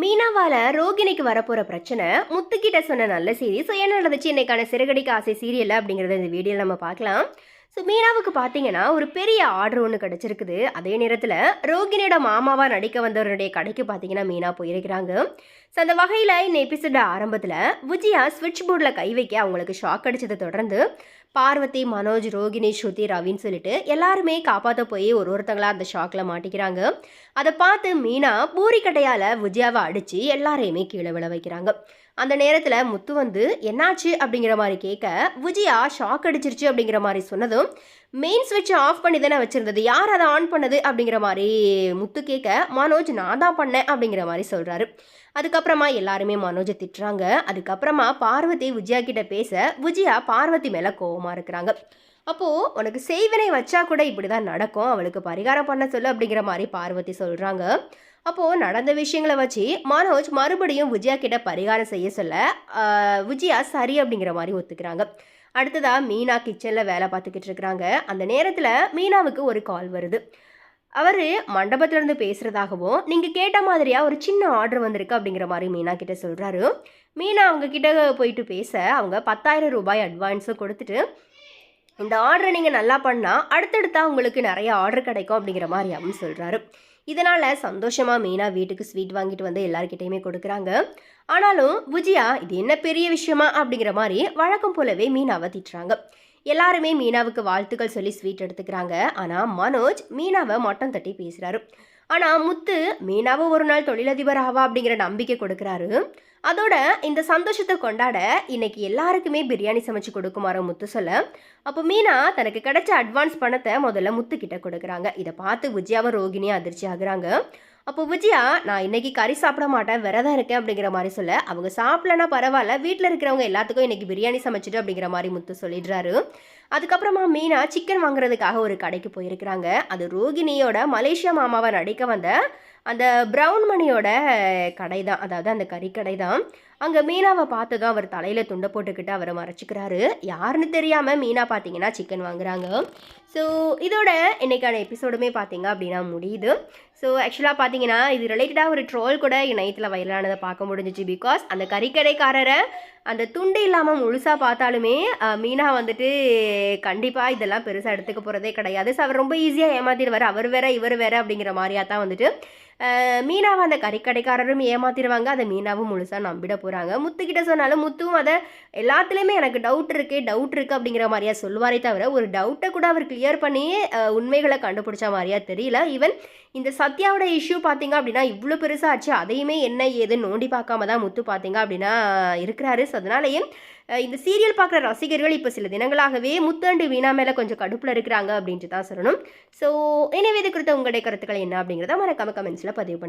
மீனாவால ரோகிணிக்கு வரப்போற பிரச்சனை முத்துக்கிட்ட சொன்ன நல்ல செய்தி. ஸோ என்ன நடந்துச்சு? இன்னைக்கான சிறகடிக்க ஆசை சீரியல் அப்படிங்கிறத இந்த வீடியோவில் நம்ம பார்க்கலாம். ஸோ மீனாவுக்கு பார்த்தீங்கன்னா ஒரு பெரிய ஆர்டர் ஒன்று கிடச்சிருக்குது. அதே நேரத்தில் ரோகிணியோட மாமாவாக நடிக்க வந்தவருடைய கடைக்கு பார்த்தீங்கன்னா மீனா போயிருக்கிறாங்க. ஸோ அந்த வகையில் இந்த எபிசோட ஆரம்பத்தில் விஜயா ஸ்விட்ச் போர்டில் கை வைக்க அவங்களுக்கு ஷாக் அடித்ததை தொடர்ந்து பார்வதி மனோஜ் ரோகிணி ஸ்ருதி ரவின்னு சொல்லிட்டு எல்லாருமே காப்பாற்ற போய் ஒரு ஒருத்தங்களா அந்த ஷாக்கில் மாட்டிக்கிறாங்க. அதை பார்த்து மீனா பூரிக்கட்டையால் விஜயாவை அடித்து எல்லாரையுமே கீழே விழ வைக்கிறாங்க. அந்த நேரத்தில் முத்து வந்து என்னாச்சு? அப்படிங்கிற மாதிரி கேட்க விஜயா ஷாக் அடிச்சிருச்சு அப்படிங்கிற மாதிரி சொன்னதும் மெயின் ஸ்விட்ச் ஆஃப் பண்ணி தானே வச்சுருந்தது. யார் அதை ஆன் பண்ணது? அப்படிங்கிற மாதிரி முத்து கேட்க மனோஜ் நான் தான் பண்ணேன் அப்படிங்கிற மாதிரி சொல்கிறாரு அதுக்கப்புறமா எல்லாருமே மனோஜை திட்டுறாங்க. அதுக்கப்புறமா பார்வதி விஜயா கிட்ட பேச விஜயா பார்வதி மேலே கோபமாக இருக்கிறாங்க. அப்போது உனக்கு செய்வினை வச்சா கூட இப்படி தான் நடக்கும். அவளுக்கு பரிகாரம் பண்ண சொல்லு அப்படிங்கிற மாதிரி பார்வதி சொல்கிறாங்க அப்போது நடந்த விஷயங்களை வச்சு மனோஜ் மறுபடியும் விஜயா கிட்ட பரிகாரம் செய்ய சொல்ல விஜயா சரி அப்படிங்கிற மாதிரி ஒத்துக்கிறாங்க. அடுத்ததாக மீனா கிச்சனில் வேலை பார்த்துக்கிட்டு இருக்கிறாங்க. அந்த நேரத்தில் மீனாவுக்கு ஒரு கால் வருது. அவர் மண்டபத்திலேருந்து பேசுகிறதாகவும் நீங்கள் கேட்ட மாதிரியாக ஒரு சின்ன ஆர்டர் வந்திருக்கு அப்படிங்கிற மாதிரி மீனா கிட்டே சொல்கிறாரு மீனா அவங்க கிட்ட போயிட்டு பேச அவங்க பத்தாயிரம் ரூபாய் அட்வான்ஸும் கொடுத்துட்டு இந்த ஆர்டரை நீங்கள் நல்லா பண்ணால் அடுத்தடுத்தா உங்களுக்கு நிறைய ஆர்டர் கிடைக்கும் அப்படிங்கிற மாதிரி அவன் சொல்கிறாரு இதனால் சந்தோஷமாக மீனா வீட்டுக்கு ஸ்வீட் வாங்கிட்டு வந்து எல்லாருக்கிட்டையுமே கொடுக்குறாங்க. ஆனாலும் விஜயா இது என்ன பெரிய விஷயமா? அப்படிங்கிற மாதிரி வழக்கம் போலவே மீனாவை திட்டுறாங்க. எல்லாருமே மீனாவுக்கு வாழ்த்துக்கள் சொல்லி ஸ்வீட் எடுத்துக்கிறாங்க. ஆனால் மனோஜ் மீனாவை மட்டம் தட்டி பேசுகிறாரு ஆனால் முத்து மீனாவை ஒரு நாள் தொழிலதிபர் ஆவா? அப்படிங்கிற நம்பிக்கை கொடுக்குறாரு. அதோட இந்த சந்தோஷத்தை கொண்டாட இன்னைக்கு எல்லாருக்குமே பிரியாணி சமைச்சு கொடுக்குமாறு முத்து சொல்ல. அப்போ மீனா தனக்கு கிடைச்ச அட்வான்ஸ் பணத்தை முதல்ல முத்துக்கிட்ட கொடுக்குறாங்க. இதை பார்த்து விஜயாவும் ரோகிணியும் அதிர்ச்சி ஆகுறாங்க. அப்போ விஜயா நான் இன்னைக்கு கறி சாப்பிட மாட்டேன் விரதம் இருக்கேன் அப்படிங்கிற மாதிரி சொல்ல அவங்க சாப்பிடலனா பரவாயில்ல வீட்டில் இருக்கிறவங்க எல்லாத்துக்கும் இன்னைக்கு பிரியாணி சமைச்சிட்டு அப்படிங்கிற மாதிரி முத்து சொல்லிடுறாரு. அதுக்கப்புறமா மீனா சிக்கன் வாங்குறதுக்காக ஒரு கடைக்கு போயிருக்கிறாங்க. அது ரோகிணியோட மலேசியா மாமாவை நடிக்க வந்த அந்த ப்ரௌன் மணியோட கடை தான் அதாவது அந்த கறிக்கடை தான் அங்கே மீனாவை பார்த்ததும் அவர் தலையில் துண்டை போட்டுக்கிட்டு அவரை மறைச்சிக்கிறாரு. யாருன்னு தெரியாமல் மீனா பார்த்தீங்கன்னா சிக்கன் வாங்குறாங்க. ஸோ இதோட இன்றைக்கான எபிசோடுமே பார்த்தீங்க அப்படின்னா முடியுது. ஸோ ஆக்சுவலாக பார்த்தீங்கன்னா இது ரிலேட்டடாக ஒரு ட்ரோல் கூட இணையத்தில் வைரலானதை பார்க்க முடிஞ்சிச்சு பிகாஸ் அந்த கறிக்கடைக்காரரை அந்த துண்டு இல்லாமல் முழுசாக பார்த்தாலுமே மீனா வந்துட்டு கண்டிப்பாக இதெல்லாம் பெருசாக எடுத்துக்க போகிறதே கிடையாது. ஸோ அவர் ரொம்ப ஈஸியாக ஏமாத்திடுவார். அவர் வேற இவர் வேற அப்படிங்கிற மாதிரியா தான் வந்துட்டு மீனாவை அந்த கறிக்கடைக்காரரும் ஏமாத்திடுவாங்க. அதை மீனாவும் முழுசாக நம்பிட போகிறாங்க முத்துக்கிட்ட சொன்னாலும் முத்துவும் அதை எல்லாத்துலேயுமே எனக்கு டவுட் இருக்கு டவுட் இருக்குது அப்படிங்கிற மாதிரியா சொல்லுவாரே தவிர ஒரு டவுட்டை கூட அவர் கிளியர் பண்ணி உண்மைகளை கண்டுபிடிச்ச மாதிரியா தெரியல. ஈவன் இந்த சத்யாவோட இஷ்யூ பார்த்தீங்க அப்படின்னா இவ்வளோ பெருசாக ஆச்சு. அதையுமே என்ன ஏதுன்னு நோண்டி பார்க்காம தான் முத்து பார்த்தீங்க அப்படின்னா இருக்கிறாரு. ஸோ அதனாலேயே இந்த சீரியல் பார்க்குற ரசிகர்கள் இப்போ சில தினங்களாகவே முத்தாண்டு வீணா மேலே கொஞ்சம் கடுப்பில் இருக்கிறாங்க அப்படின்ட்டு தான் சொல்லணும். ஸோ எனவே இது குறித்த உங்களுடைய கருத்துக்கள் என்ன அப்படிங்கிறத மறக்காம கமெண்ட்ஸில் பதிவு பண்ணி